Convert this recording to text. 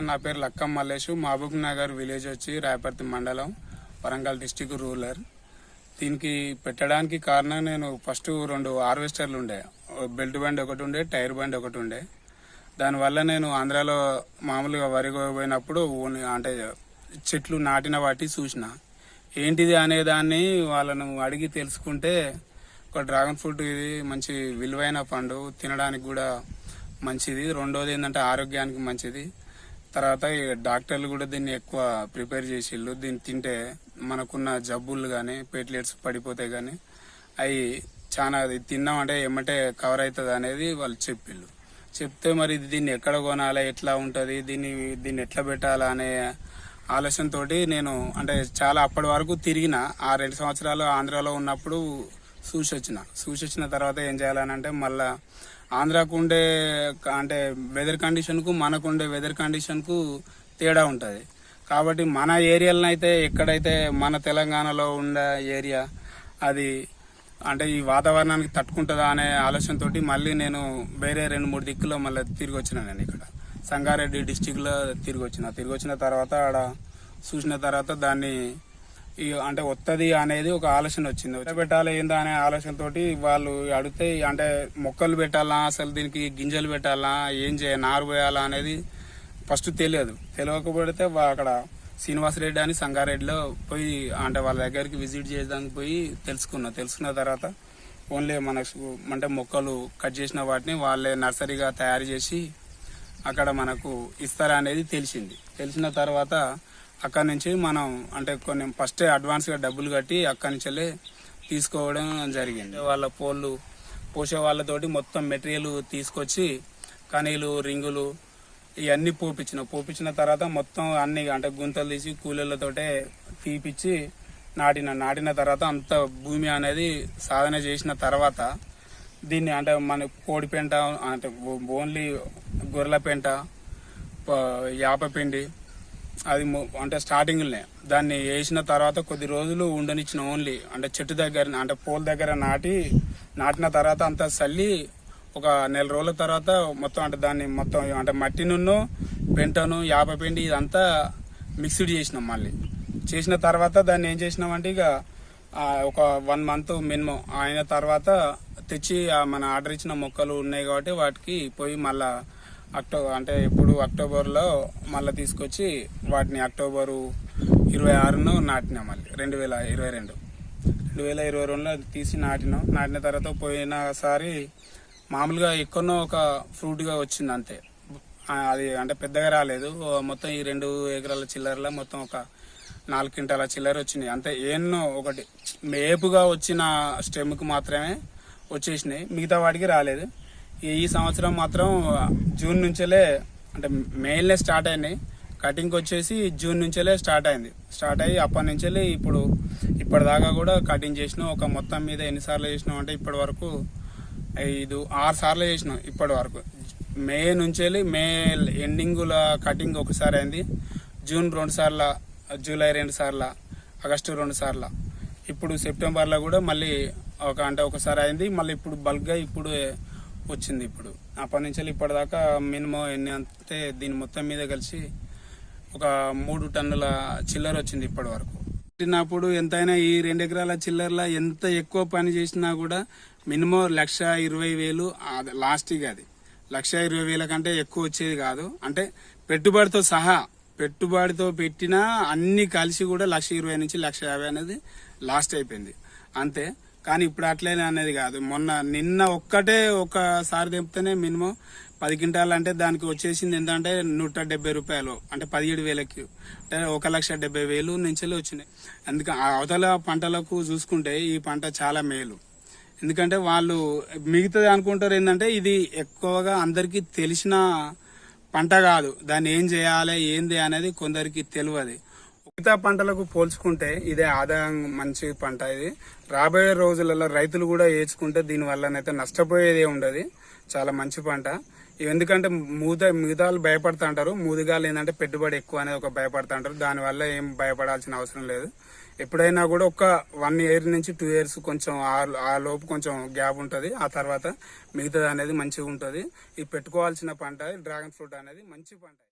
నా పేరు లక్కం మల్లేషు. మహబూబ్ నగర్ విలేజ్ వచ్చి రాయపర్తి మండలం వరంగల్ డిస్టిక్ రూరల్. దీనికి పెట్టడానికి కారణం నేను ఫస్ట్ రెండు హార్వెస్టర్లు ఉండే. బెల్ట్ బండ్ ఒకటి ఉండే టైర్ బండ్ ఒకటి ఉండే. దానివల్ల నేను ఆంధ్రాలో మామూలుగా వరి పోయినప్పుడు ఓన్లీ అంటే చెట్లు నాటిన వాటి చూసిన. ఏంటిది అనే దాన్ని వాళ్ళను అడిగి తెలుసుకుంటే ఒక డ్రాగన్ ఫ్రూట్ ఇది మంచి విలువైన పండు తినడానికి కూడా మంచిది. రెండోది ఏంటంటే ఆరోగ్యానికి మంచిది. తర్వాత డాక్టర్లు కూడా దీన్ని ఎక్కువ ప్రిపేర్ చేసిళ్ళు. దీన్ని తింటే మనకున్న జబ్బులు కానీ ప్లేట్లెట్స్ పడిపోతాయి కానీ అవి చాలా అది తిన్నామంటే ఏమంటే కవర్ అవుతుంది అనేది వాళ్ళు చెప్పిళ్ళు. చెప్తే మరి ఇది దీన్ని ఎక్కడ కొనాలి ఎట్లా ఉంటుంది దీన్ని దీన్ని ఎట్లా పెట్టాలా అనే ఆలోచనతో నేను అంటే చాలా అప్పటి వరకు తిరిగిన ఆ రెండు సంవత్సరాలు ఆంధ్రాలో ఉన్నప్పుడు చూసి వచ్చిన చూసి వచ్చిన తర్వాత ఏం చేయాలని అంటే మళ్ళా ఆంధ్రాకు ఉండే అంటే వెదర్ కండిషన్కు మనకు ఉండే వెదర్ కండిషన్కు తేడా ఉంటుంది. కాబట్టి మన ఏరియాలను అయితే ఎక్కడైతే మన తెలంగాణలో ఉండే ఏరియా అది అంటే ఈ వాతావరణానికి తట్టుకుంటుందా అనే ఆలోచనతోటి మళ్ళీ నేను వేరే రెండు మూడు దిక్కులో మళ్ళీ తిరిగి వచ్చిన నేను ఇక్కడ. సంగారెడ్డి డిస్టిక్లో తిరిగి వచ్చిన తిరిగి వచ్చిన తర్వాత ఆడ చూసిన తర్వాత దాన్ని అంటే వస్తుంది అనేది ఒక ఆలోచన వచ్చింది. పెట్టాలి ఏందా అనే ఆలోచనతోటి వాళ్ళు అడిగితే అంటే మొక్కలు పెట్టాలా అసలు దీనికి గింజలు పెట్టాలా ఏం చేయాలి నారు పోయాలా అనేది ఫస్ట్ తెలియదు. తెలియకపోతే అక్కడ అక్కడ శ్రీనివాసరెడ్డి అని సంగారెడ్డిలో పోయి అంటే వాళ్ళ దగ్గరికి విజిట్ చేయడానికి పోయి తెలుసుకున్నా. తెలుసుకున్న తర్వాత ఓన్లీ మనకు అంటే మొక్కలు కట్ చేసిన వాటిని వాళ్ళే నర్సరీగా తయారు చేసి అక్కడ మనకు ఇస్తారా అనేది తెలిసింది. తెలిసిన తర్వాత అక్కడి నుంచి మనం అంటే కొన్ని ఫస్ట్ అడ్వాన్స్గా డబ్బులు కట్టి అక్కడి నుంచి తీసుకోవడం జరిగింది. వాళ్ళ పోళ్ళు పోసే వాళ్ళతోటి మొత్తం మెటీరియల్ తీసుకొచ్చి కనీలు రింగులు ఇవన్నీ పోపించిన పోపించిన తర్వాత మొత్తం అన్ని అంటే గుంతలు తీసి కూలీలతోటే తీపిచ్చి నాటిన. నాటిన తర్వాత అంత భూమి అనేది సాధన చేసిన తర్వాత దీన్ని అంటే మన కోడి పెంట అంటే ఓన్లీ గొర్రెల పెంట యాప పిండి అది అంటే స్టార్టింగ్లోనే. దాన్ని వేసిన తర్వాత కొద్ది రోజులు ఉండనిచ్చిన ఓన్లీ. అంటే చెట్టు దగ్గర అంటే పోల్ దగ్గర నాటి నాటిన తర్వాత అంతా చల్లి ఒక నెల రోజుల తర్వాత మొత్తం అంటే దాన్ని మొత్తం అంటే మట్టి నున్ను పెంటను యాప పిండి ఇదంతా మిక్స్డ్ చేసినాం మళ్ళీ. చేసిన తర్వాత దాన్ని ఏం చేసినామంటే ఇక ఒక వన్ మంత్ మినిమం అయిన తర్వాత తెచ్చి ఆ మన ఆర్డర్ ఇచ్చిన మొక్కలు ఉన్నాయి కాబట్టి వాటికి పోయి మళ్ళీ అక్టోబర్ అంటే ఇప్పుడు అక్టోబర్లో మళ్ళీ తీసుకొచ్చి వాటిని అక్టోబరు ఇరవై ఆరును నాటినాం మళ్ళీ రెండు వేల ఇరవై రెండు. రెండు వేల ఇరవై రెండులో తీసి నాటినాం. నాటిన తర్వాత పోయినసారి మామూలుగా ఎక్కువనో ఒక ఫ్రూట్గా వచ్చింది అంతే. అది అంటే పెద్దగా రాలేదు. మొత్తం ఈ రెండు ఎకరాల చిల్లరలో మొత్తం ఒక నాలుగు క్వింటాల చిల్లర వచ్చినాయి. అంతే ఎన్నో ఒకటి మేపుగా వచ్చిన స్టెమ్కి మాత్రమే వచ్చేసినాయి. మిగతా వాటికి రాలేదు. ఈ సంవత్సరం మాత్రం జూన్ నుంచేలే అంటే మేలే స్టార్ట్ అయినాయి. కటింగ్ వచ్చేసి జూన్ నుంచేలే స్టార్ట్ అయింది. స్టార్ట్ అయ్యి అప్పటి నుంచేలే ఇప్పుడు ఇప్పటిదాకా కూడా కటింగ్ చేసినాం. ఒక మొత్తం మీద ఎన్నిసార్లు చేసినాం అంటే ఇప్పటి వరకు ఐదు ఆరు సార్లు చేసినాం ఇప్పటి వరకు. మే నుంచి మే ఎండింగ్ల కటింగ్ ఒకసారి అయింది. జూన్ రెండు సార్ల జూలై రెండు సార్ల ఆగస్టు రెండు సార్ల. ఇప్పుడు సెప్టెంబర్లో కూడా మళ్ళీ ఒక అంటే ఒకసారి అయింది. మళ్ళీ ఇప్పుడు బల్క్గా ఇప్పుడు వచ్చింది ఇప్పుడు. అప్పటి నుంచి ఇప్పటిదాకా మినిమం ఎన్ని అంటే దీని మొత్తం మీద కలిసి ఒక మూడు టన్నుల చిల్లర వచ్చింది ఇప్పటి వరకు. పెట్టినప్పుడు ఎంతైనా ఈ రెండు ఎకరాల చిల్లర్ల ఎంత ఎక్కువ పని చేసినా కూడా మినిమం లక్ష ఇరవై వేలు అది లాస్ట్గా అది. లక్ష ఇరవై వేల కంటే ఎక్కువ వచ్చేది కాదు. అంటే పెట్టుబడితో సహా పెట్టుబడితో పెట్టినా అన్ని కలిసి కూడా లక్ష ఇరవై నుంచి లక్ష యాభై అనేది లాస్ట్ అయిపోయింది. అంతే. కానీ ఇప్పుడు అట్లనే అనేది కాదు. మొన్న నిన్న ఒక్కటే ఒకసారి తెంపితేనే మినిమం పది క్వింటాలు అంటే దానికి వచ్చేసింది ఏంటంటే నూట డెబ్బై రూపాయలు. అంటే పదిహేడు వేలకి. అంటే ఒక లక్ష డెబ్బై వేలు నుంచి వచ్చినాయి. అందుకే ఆ అవతల పంటలకు చూసుకుంటే ఈ పంట చాలా మేలు. ఎందుకంటే వాళ్ళు మిగతాది అనుకుంటారు ఏంటంటే ఇది ఎక్కువగా అందరికీ తెలిసిన పంట కాదు. దాన్ని ఏం చేయాలి ఏంది అనేది కొందరికి తెలియదు. మిగతా పంటలకు పోల్చుకుంటే ఇదే ఆదాయం మంచి పంట ఇది. రాబోయే రోజులలో రైతులు కూడా ఏచుకుంటే దీని వల్లనైతే నష్టపోయేదే ఉండదు. చాలా మంచి పంట. ఎందుకంటే మూత మిగతాలు భయపడతా అంటారు. మూదిగాలు ఏంటంటే పెట్టుబడి ఎక్కువ అనేది ఒక భయపడతా అంటారు. దానివల్ల ఏం భయపడాల్సిన అవసరం లేదు. ఎప్పుడైనా కూడా ఒక వన్ ఇయర్ నుంచి టూ ఇయర్స్ కొంచెం ఆ- ఆ లోపు కొంచెం గ్యాప్ ఉంటుంది. ఆ తర్వాత మిగతాది అనేది మంచిగా ఉంటుంది. ఇది పెట్టుకోవాల్సిన పంట డ్రాగన్ ఫ్రూట్ అనేది మంచి పంట.